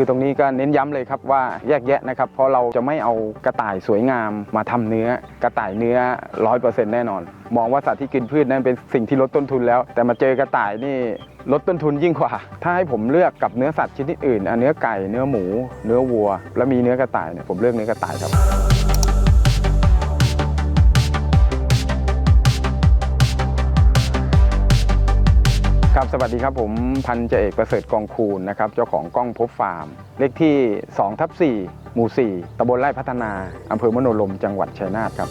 คือตรงนี้ก็เน้นย้ำเลยครับว่าแยกแยะนะครับ เพราะเราจะไม่เอากระต่ายสวยงามมาทำเนื้อกระต่ายเนื้อร้อยเปอร์เซ็นต์แน่นอน มองว่าสัตว์ที่กินพืชนั้นเป็นสิ่งที่ลดต้นทุนแล้ว แต่มาเจอกระต่ายนี่ลดต้นทุนยิ่งกว่า ถ้าให้ผมเลือกกับเนื้อสัตว์ชนิดอื่นอะเนื้อไก่เนื้อหมู เนื้อวัว แล้วมีเนื้อกระต่ายเนี่ยผมเลือกเนื้อกระต่ายครับ ครับสวัสดีครับผมพันเจเอกประเสริฐกองคูณนะครับเจ้าของกล้องพบฟาร์ม เลขที่2ทับ4หมู่ 4ตำบลไร่พัฒนาอำเภอมโนลมจังหวัดชัยนาทครับ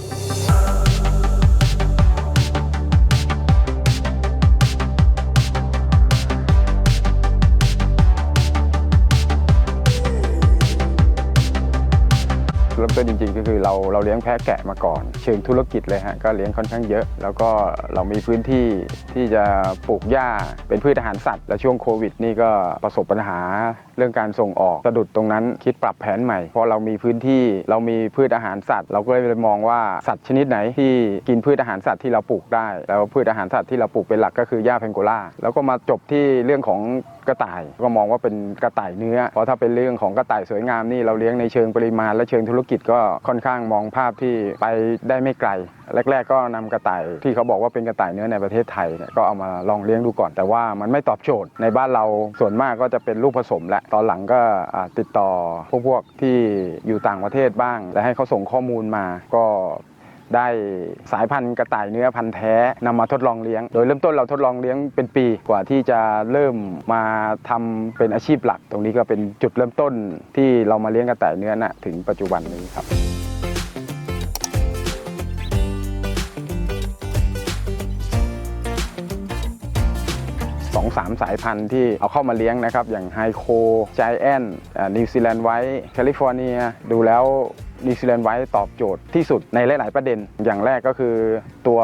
ริ่มต้นจริงๆ ก็คือเราเราเลี้ยงแพะแกะมาก่อน เชิงธุรกิจเลยฮะก็เลี้ยงค่อนข้างเยอะ แล้วก็เรามีพื้นที่ที่จะปลูกหญ้าเป็นพืชอาหารสัตว์ และช่วงโควิด นี่ก็ประสบปัญหาเรื่องการส่งออกสะดุดตรงนั้นคิดปรับแผนใหม่เพราะเรามีพื้นที่เรามีพืชอาหารสัตว์ เราก็เลยมองว่าสัตว์ชนิดไหนที่กินพืชอาหารสัตว์ที่เราปลูกได้ แล้วพืชอาหารสัตว์ที่เราปลูกเป็นหลักก็คือหญ้าเพนโกล่าแล้วก็มาจบที่เรื่องของ กระต่าย ก็มองว่าเป็นกระต่ายเนื้อ เพราะถ้าเป็นเรื่องของกระต่ายสวยงามนี่เราเลี้ยงในเชิงปริมาณ และเชิงธุรกิจก็ค่อนข้างมองภาพที่ไปได้ไม่ไกลแรก ๆ ก็นำกระต่ายที่เขาบอกว่าเป็นกระต่ายเนื้อในประเทศไทยก็เอามาลองเลี้ยงดูก่อนแต่ว่ามันไม่ตอบโจทย์ในบ้านเราส่วนมากก็จะเป็นลูกผสมแหละตอนหลังก็ติดต่อพวกพวกที่อยู่ต่างประเทศบ้าง และให้เขาส่งข้อมูลมาก็ ได้สายพันธุ์กระต่ายเนื้อพันธุ์แท้นำมาทดลองเลี้ยง โดยเริ่มต้นเราทดลองเลี้ยงเป็นปีกว่าที่จะเริ่มมาทำเป็นอาชีพหลัก ตรงนี้ก็เป็นจุดเริ่มต้นที่เรามาเลี้ยงกระต่ายเนื้อนะถึงปัจจุบันนี้ครับสองสามสายพันธุ์ที่เอาเข้ามาเลี้ยงนะครับ อย่างไฮโคจแอนนิวซีแลนด์ไว้แคลิฟอร์เนีย ดูแล้ว นิวซีแลนด์ไว้ตอบโจทย์ที่สุดในหลาย ๆ ประเด็น อย่างแรกก็คือตัว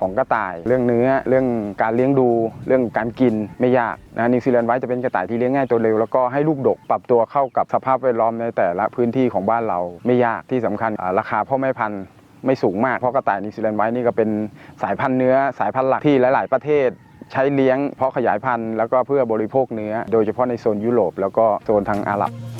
ของกระต่ายเรื่องเนื้อเรื่องการเลี้ยงดู เรื่องการกินไม่ยากนะนิวซีแลนด์ไว้จะเป็นกระต่ายที่เลี้ยงง่ายตัวเร็วแล้วก็ให้ลูกดกปรับตัวเข้ากับสภาพแวดล้อมในแต่ละพื้นที่ของบ้านเราไม่ยากที่สำคัญราคาพ่อแม่พันธุ์ไม่สูงมากเพราะกระต่ายนิวซีแลนด์ไว้นี่ก็เป็นสายพันธุ์เนื้อสายพันธุ์หลักที่หลาย ๆ ประเทศใช้เลี้ยงเพาะขยายพันธุ์แล้วก็เพื่อบริโภคเนื้อ โดยเฉพาะในโซนยุโรปแล้วก็โซนทางอาหรับ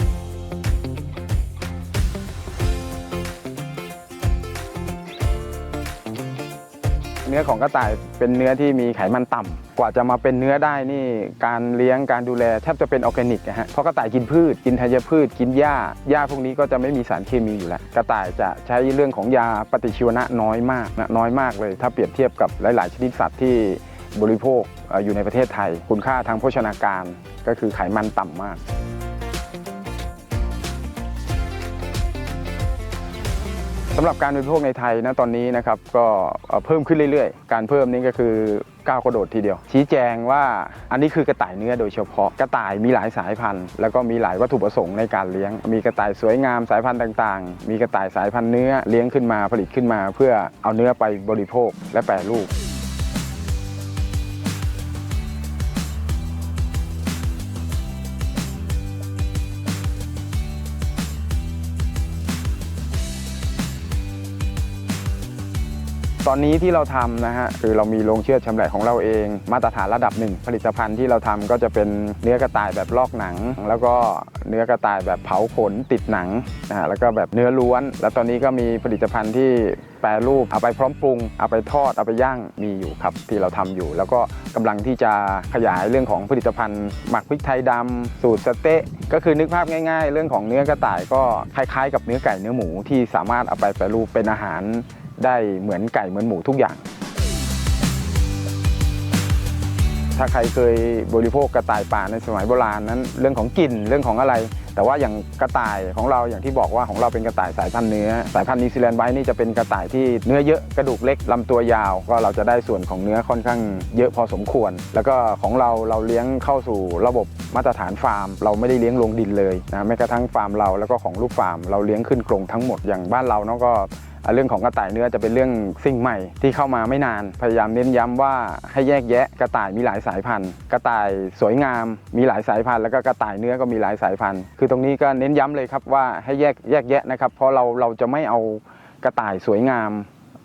นื้อของกระต่ายเป็นเนื้อที่มีไขมันต่ำกว่าจะมาเป็นเนื้อได้นี่การเลี้ยงการดูแลแทบจะเป็นออร์แกนิกนะฮะเพราะกระต่ายกินพืช กินธัญพืช กินหญ้าหญ้าพวกนี้ก็จะไม่มีสารเคมีอยู่แล้ว กระต่ายจะใช้เรื่องของยาปฏิชีวนะน้อยมากนะน้อยมากเลย ถ้าเปรียบเทียบกับหลาย ๆ ชนิดสัตว์ที่บริโภคเอ่ออยู่ในประเทศไทย คุณค่าทางโภชนาการก็คือไขมันต่ำมาก สำหรับการบริโภคในไทยนะตอนนี้นะครับก็เพิ่มขึ้นเรื่อยๆ การเพิ่มนี้ก็คือก้าวกระโดดทีเดียว ชี้แจงว่าอันนี้คือกระต่ายเนื้อโดยเฉพาะกระต่ายมีหลายสายพันธุ์ แล้วก็มีหลายวัตถุประสงค์ในการเลี้ยง มีกระต่ายสวยงามสายพันธุ์ต่างๆ มีกระต่ายสายพันธุ์เนื้อเลี้ยงขึ้นมาผลิตขึ้นมา เพื่อเอาเนื้อไปบริโภคและแปรรูป ตอนนี้ที่เราทำนะฮะคือเรามีโรงเชือดชำแหละของเราเอง มาตรฐานระดับหนึ่งผลิตภัณฑ์ที่เราทำก็จะเป็นเนื้อกระต่ายแบบลอกหนัง แล้วก็เนื้อกระต่ายแบบเผาขนติดหนังนะฮะแล้วก็แบบเนื้อล้วน แล้วตอนนี้ก็มีผลิตภัณฑ์ที่แปรรูปเอาไปพร้อมปรุง เอาไปทอดเอาไปย่างมีอยู่ครับ ที่เราทำอยู่ แล้วก็กำลังที่จะขยายเรื่องของผลิตภัณฑ์ หมักพริกไทยดำสูตรสเต๊ะก็คือนึกภาพง่าย ๆ เรื่องของเนื้อกระต่ายก็คล้ายๆ กับเนื้อไก่เนื้อหมูที่สามารถเอาไปแปรรูปเป็นอาหาร ได้เหมือนไก่เหมือนหมูทุกอย่าง ถ้าใครเคยบริโภคกระต่ายป่าในสมัยโบราณนั้น เรื่องของกลิ่นเรื่องของอะไร แต่ว่าอย่างกระต่ายของเราอย่างที่บอกว่าของเราเป็นกระต่ายสายพันธุ์เนื้อ สายพันธุ์นิวซีแลนด์ไว้นี่จะเป็นกระต่ายที่เนื้อเยอะกระดูกเล็กลำตัวยาว ก็เราจะได้ส่วนของเนื้อค่อนข้างเยอะพอสมควร แล้วก็ของเราเราเลี้ยงเข้าสู่ระบบมาตรฐานฟาร์ม เราไม่ได้เลี้ยงลงดินเลยนะแม้กระทั่งฟาร์มเราแล้วก็ของลูกฟาร์ม เราเลี้ยงขึ้นกรงทั้งหมดอย่างบ้านเราเนาะก็เรื่องของกระต่ายเนื้อจะเป็นเรื่องสิ่งใหม่ที่เข้ามาไม่นาน พยายามเน้นย้ำว่าให้แยกแยะกระต่ายมีหลายสายพันธุ์ กระต่ายสวยงามมีหลายสายพันธุ์แล้วก็กระต่ายเนื้อก็มีหลายสายพันธุ์คือตรงนี้ก็เน้นย้ำเลยครับว่าให้แยกแยกแยะนะครับ เพราะเราเราจะไม่เอากระต่ายสวยงาม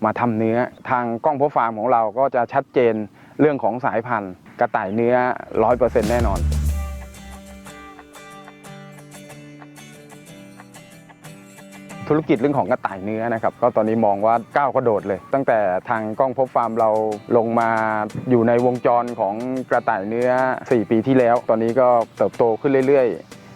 มาทำเนื้อ ทางกล้องพบฟาร์มของเราก็จะชัดเจนเรื่องของสายพันธุ์ กระต่ายเนื้อร้อยเปอร์เซ็นต์แน่นอนธุรกิจเรื่องของกระต่ายเนื้อนะครับก็ตอนนี้มองว่าก้าวกระโดดเลย ตั้งแต่ทางกล้องพบฟาร์มเราลงมาอยู่ในวงจรของกระต่ายเนื้อ 4 ปีที่แล้ว ตอนนี้ก็เติบโตขึ้นเรื่อย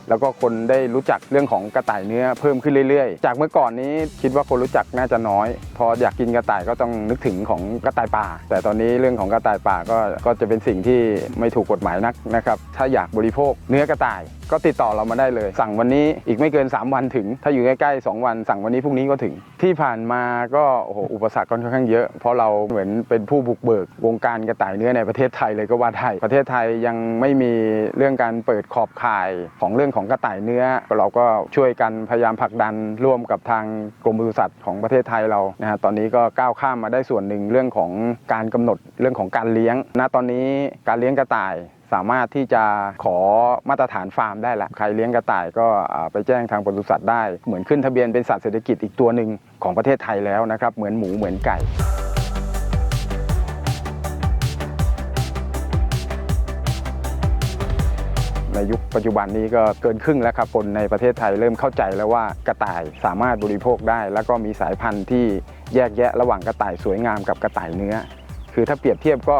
แล้วก็คนได้รู้จักเรื่องของกระต่ายเนื้อเพิ่มขึ้นเรื่อยๆ จากเมื่อก่อนนี้คิดว่าคนรู้จักน่าจะน้อย พออยากกินกระต่ายก็ต้องนึกถึงของกระต่ายป่า แต่ตอนนี้เรื่องของกระต่ายป่าก็ก็จะเป็นสิ่งที่ไม่ถูกกฎหมายนักนะครับถ้าอยากบริโภคเนื้อกระต่ายก็ติดต่อเรามาได้เลย สั่งวันนี้อีกไม่เกิน 3 วันถึง ถ้าอยู่ใกล้ๆ2วัน สั่งวันนี้พรุ่งนี้ก็ถึง ที่ผ่านมาก็โอ้โหอุปสรรคค่อนข้างเยอะ เพราะเราเหมือนเป็นผู้บุกเบิกวงการกระต่ายเนื้อในประเทศไทยเลยก็ว่าได้ประเทศไทยยังไม่มีเรื่องการเปิดขอบข่ายของเรื่องของกระต่ายเนื้อ เราก็ช่วยกันพยายามผลักดันร่วมกับทางกรมปศุสัตว์ของประเทศไทยเรานะฮะตอนนี้ก็ก้าวข้ามมาได้ส่วนหนึ่งเรื่องของการกำหนดเรื่องของการเลี้ยงณตอนนี้การเลี้ยงกระต่ายสามารถที่จะขอมาตรฐานฟาร์มได้ละใครเลี้ยงกระต่ายก็ไปแจ้งทางปศุสัตว์ได้ เหมือนขึ้นทะเบียนเป็นสัตว์เศรษฐกิจอีกตัวหนึ่งของประเทศไทยแล้วนะครับ เหมือนหมูเหมือนไก่ ปัจจุบันนี้ก็เกินครึ่งแล้วครับคนในประเทศไทยเริ่มเข้าใจแล้วว่ากระต่ายสามารถบริโภคได้ แล้วก็มีสายพันธุ์ที่แยกแยะระหว่างกระต่ายสวยงามกับกระต่ายเนื้อ คือถ้าเปรียบเทียบก็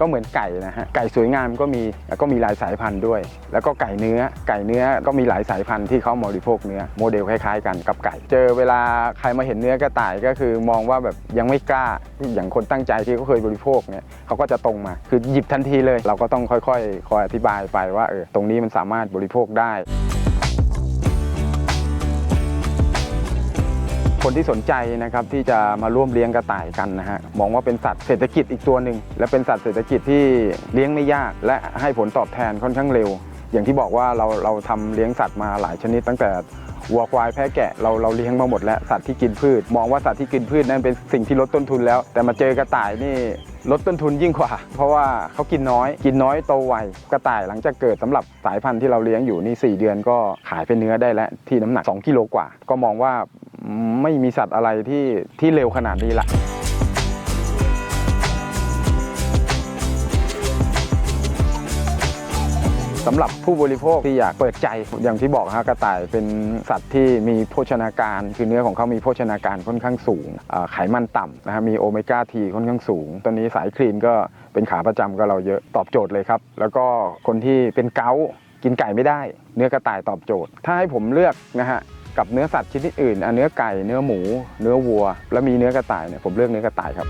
ก็เหมือนไก่นะฮะไก่สวยงามก็มีแล้วก็มีหลายสายพันธุ์ด้วย แล้วก็ไก่เนื้อ ไก่เนื้อก็มีหลายสายพันธุ์ที่เขาบริโภคเนื้อโมเดลคล้ายๆ กันกับไก่ เจอเวลาใครมาเห็นเนื้อกระต่ายก็คือมองว่าแบบยังไม่กล้าอย่างคนตั้งใจที่เขาเคยบริโภคเนี่ยเขาก็จะตรงมา คือหยิบทันทีเลย เราก็ต้องค่อยๆ คอยอธิบายไปว่าเออตรงนี้มันสามารถบริโภคได้ คนที่สนใจนะครับที่จะมาร่วมเลี้ยงกระต่ายกันนะฮะมองว่าเป็นสัตว์เศรษฐกิจอีกตัวหนึ่งและเป็นสัตว์เศรษฐกิจที่เลี้ยงไม่ยาก และให้ผลตอบแทนค่อนข้างเร็ว อย่างที่บอกว่าเราเราทำเลี้ยงสัตว์มาหลายชนิดตั้งแต่วัวควายแพะแกะเราเราเลี้ยงมาหมดแล้วสัตว์ที่กินพืช มองว่าสัตว์ที่กินพืชนั่นเป็นสิ่งที่ลดต้นทุนแล้ว แต่มาเจอกระต่ายนี่ลดต้นทุนยิ่งกว่า เพราะว่าเขากินน้อย กินน้อยโตไวกระต่ายหลังจากเกิดสำหรับสายพันธุ์ที่เราเลี้ยงอยู่นี่ 4 เดือนก็ขายเป็นเนื้อได้แล้วที่น้ำหนัก 2 กิโลกว่า ก็มองว่า ไม่มีสัตว์อะไรที่ที่เร็วขนาดนี้ละสำหรับผู้บริโภคที่อยากเปิดใจอย่างที่บอกฮะกระต่ายเป็นสัตว์ที่มีโภชนาการ คือเนื้อของเขามีโภชนาการค่อนข้างสูงไขมันต่ำนะฮะมีโอเมก้าทีค่อนข้างสูง ตอนนี้สายคลีนก็เป็นขาประจำกับเราเยอะตอบโจทย์เลยครับ แล้วก็คนที่เป็นเกากินไก่ไม่ได้ เนื้อกระต่ายตอบโจทย์ ถ้าให้ผมเลือกนะฮะ กับเนื้อสัตว์ชนิดอื่นอะเนื้อไก่เนื้อหมูเนื้อวัวแล้วมีเนื้อกระต่ายเนี่ยผมเลือกเนื้อกระต่ายครับ